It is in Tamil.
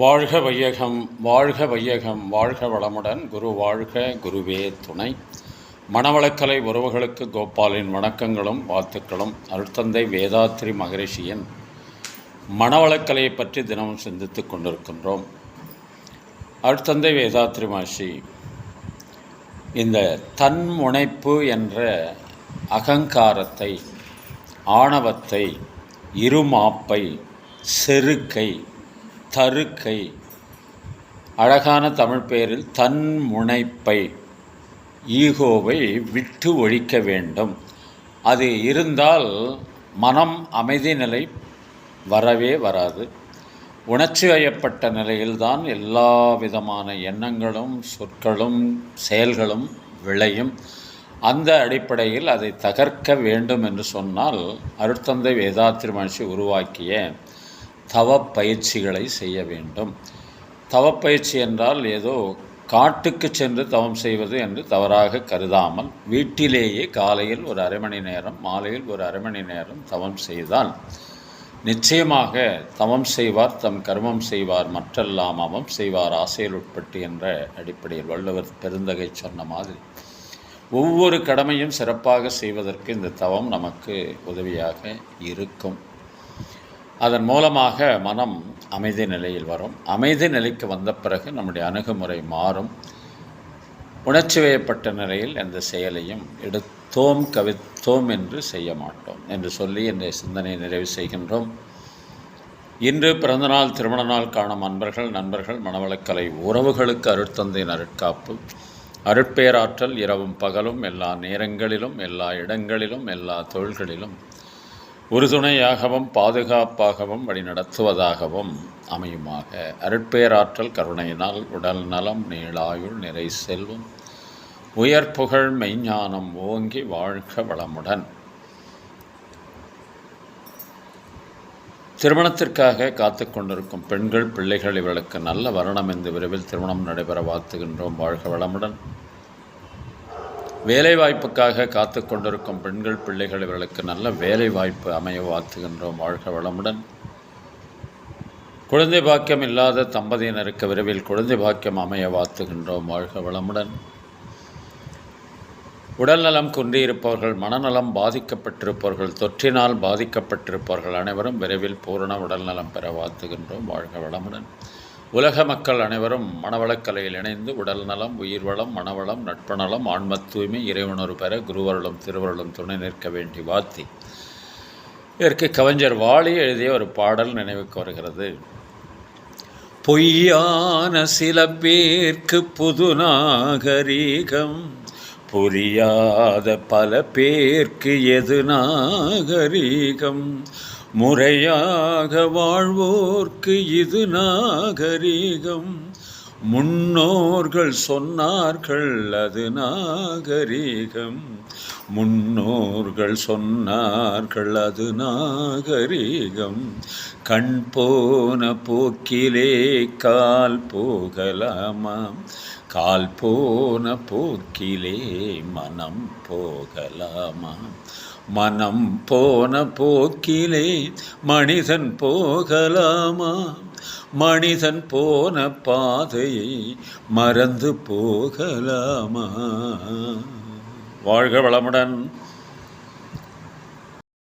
வாழ்க வையகம் வாழ்க வையகம் வாழ்க வளமுடன். குரு வாழ்க குருவே துணை. மணவளக்கலை உறவுகளுக்கு கோபாலின் வணக்கங்களும் வாழ்த்துக்களும். அருட்தந்தை வேதாத்ரி மகரிஷியின் மணவளக்கலையை பற்றி தினமும் சிந்தித்து கொண்டிருக்கின்றோம். அருட்தந்தை வேதாத்ரி மகர்ஷி இந்த தன்முனைப்பு என்ற அகங்காரத்தை ஆணவத்தை இருமாப்பை செருக்கை தருக்கை. அழகான தமிழ் பெயரில் தன்முனைப்பை ஈகோவை விட்டு ஒழிக்க வேண்டும். அது இருந்தால் மனம் அமைதி நிலை வரவே வராது. உணர்ச்சி வயப்பட்ட நிலையில்தான் எல்லா விதமான எண்ணங்களும் சொற்களும் செயல்களும் விளையும். அந்த அடிப்படையில் அதை தகர்க்க வேண்டும் என்று சொன்னால் அருட்தந்தை வேதாத்திரி மகிழ்ச்சி உருவாக்கிய தவப்பயிற்சிகளை செய்ய வேண்டும். தவப்பயிற்சி என்றால் ஏதோ காட்டுக்கு சென்று தவம் செய்வது என்று தவறாக கருதாமல் வீட்டிலேயே காலையில் ஒரு அரை மணி நேரம் மாலையில் ஒரு அரை மணி நேரம் தவம் செய்தால் நிச்சயமாக தவம் செய்வார் தம் கர்மம் செய்வார் மற்றெல்லாம் அவம் செய்வார் ஆசையில் உட்பட்டு என்ற அடிப்படையில் வள்ளுவர் பெருந்தகை சொன்ன மாதிரி. ஒவ்வொரு கடமையும் சிறப்பாக செய்வதற்கு இந்த தவம் நமக்கு உதவியாக இருக்கும். அதன் மூலமாக மனம் அமைதி நிலையில் வரும். அமைதி நிலைக்கு வந்த பிறகு நம்முடைய அணுகுமுறை மாறும். உணர்ச்சி வயப்பட்ட நிலையில் எந்த செயலையும் எடுத்தோம் கவித்தோம் என்று செய்ய மாட்டோம் என்று சொல்லி இந்த சிந்தனையை நிறைவு செய்கின்றோம். இன்று பிறந்தநாள் திருமண நாள் காணும் அன்பர்கள் நண்பர்கள் மனவளக்கலை உறவுகளுக்கு அருட்தந்தை அருட்காப்பு அருட்பேராற்றல் இரவும் பகலும் எல்லா நேரங்களிலும் எல்லா இடங்களிலும் எல்லா தொழில்களிலும் உறுதுணையாகவும் பாதுகாப்பாகவும் வழிநடத்துவதாகவும் அமையுமாக. அருட்பேராற்றல் கருணையினால் உடல் நலம் நீளாயுள் நிறை செல்வம் உயர் புகழ் மெய்ஞானம் ஓங்கி வாழ்க வளமுடன். திருமணத்திற்காக காத்து கொண்டிருக்கும் பெண்கள் பிள்ளைகள் இவர்களுக்கு நல்ல வருணம் இந்த விரைவில் திருமணம் நடைபெற வாழ்த்துகின்றோம். வாழ்க வளமுடன். வேலைவாய்ப்புக்காக காத்து கொண்டிருக்கும் பெண்கள் பிள்ளைகள் இவர்களுக்கு நல்ல வேலை வாய்ப்பு அமைய வாழ்த்துகின்றோம். வாழ்க வளமுடன். குழந்தை பாக்கியம் இல்லாத தம்பதியினருக்கு விரைவில் குழந்தை பாக்கியம் அமைய வாழ்த்துகின்றோம். வாழ்க வளமுடன். உடல்நலம் குன்றியிருப்பவர்கள் மனநலம் பாதிக்கப்பட்டிருப்பவர்கள் தொற்றினால் பாதிக்கப்பட்டிருப்பவர்கள் அனைவரும் விரைவில் பூரண உடல்நலம் பெற வாழ்த்துகின்றோம். வாழ்க வளமுடன். உலக மக்கள் அனைவரும் மனவளக்கலையில் இணைந்து உடல் நலம் உயிர் வளம் மனவளம் நட்பநலம் ஆன்ம தூய்மை இறைவனொரு பெற குருவருளும் திருவருளும் துணை நிற்க வேண்டி வாத்தி இதற்கு கவிஞர் வாலி எழுதிய ஒரு பாடல் நினைவுக்கு வருகிறது. பொய்யான சில பேர்க்கு புது நாகரீகம் புரியாத பல பேர்க்கு எது நாகரீகம்? முறையாக வாழ்வோர்க்கு இது நாகரீகம். முன்னோர்கள் சொன்னார்கள் அது நாகரீகம். முன்னோர்கள் சொன்னார்கள் அது நாகரீகம். கண் போன போக்கிலே கால் போகலாமாம் கால் போன போக்கிலே மனம் போகலாமா? மனம் போன போக்கிலே மனிதன் போகலாமா? மனிதன் போன பாதையை மறந்து போகலாமா? வாழ்க வளமுடன்.